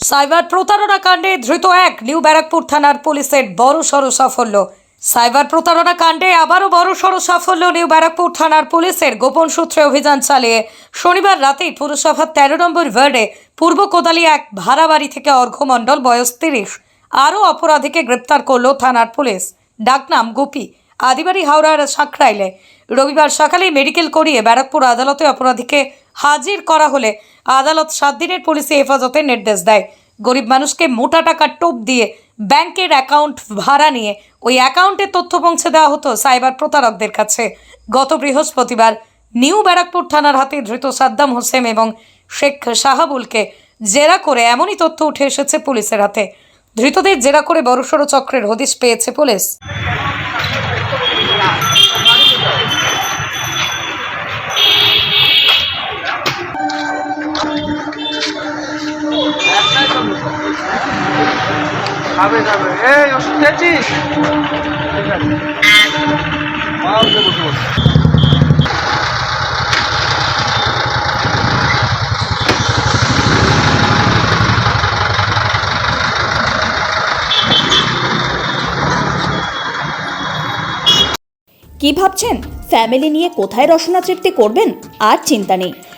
Cyber প্রতারণা কাণ্ডে ধৃত এক নিউ ব্যারাকপুর থানার পুলিশের বড় সড় সাফল্য। সাইবার প্রতারণা কাণ্ডে আবারও বড় সড় সাফল্য নিউ ব্যারাকপুর থানার পুলিশের গোপন সূত্রে অভিযান চালিয়ে শনিবার রাতেই পুরসভার তেরো নম্বর ওয়ার্ডে পূর্ব কোদালি এক ভাড়া বাড়ি থেকে অর্ঘ্যমণ্ডল বয়স তিরিশ। আরও অপরাধীকে গ্রেপ্তার করল থানার পুলিশ। ডাকনাম গোপী। আদিবাড়ি হাওড়ার সাঁকরাইলে রবিবার সকালে মেডিকেল করিয়ে ব্যারাকপুর আদালতে অপরাধীকে হাজির করা হলে আদালত সাত দিনের পুলিশি হেফাজতের নির্দেশ দেয়। গরিব মানুষকে মোটা টাকা টোপ দিয়ে ব্যাংকের অ্যাকাউন্ট ভাড়া নিয়ে ওই অ্যাকাউন্টের তথ্য পৌঁছে দেওয়া হতো সাইবার প্রতারকদের কাছে। গত বৃহস্পতিবার নিউ ব্যারাকপুর থানার হাতে ধৃত সাদ্দাম হোসেন এবং শেখ শাহাবুলকে জেরা করে এমনই তথ্য উঠে এসেছে পুলিশের হাতে। ধৃতদের জেরা করে বড়সড় চক্রের হদিশ পেয়েছে পুলিশ। এই ওষুধ খেয়েছিস? কি ভাবছেন? ফ্যামিলি নিয়ে কোথায় রসনা তৃপ্তি করবেন? আর চিন্তা নেই।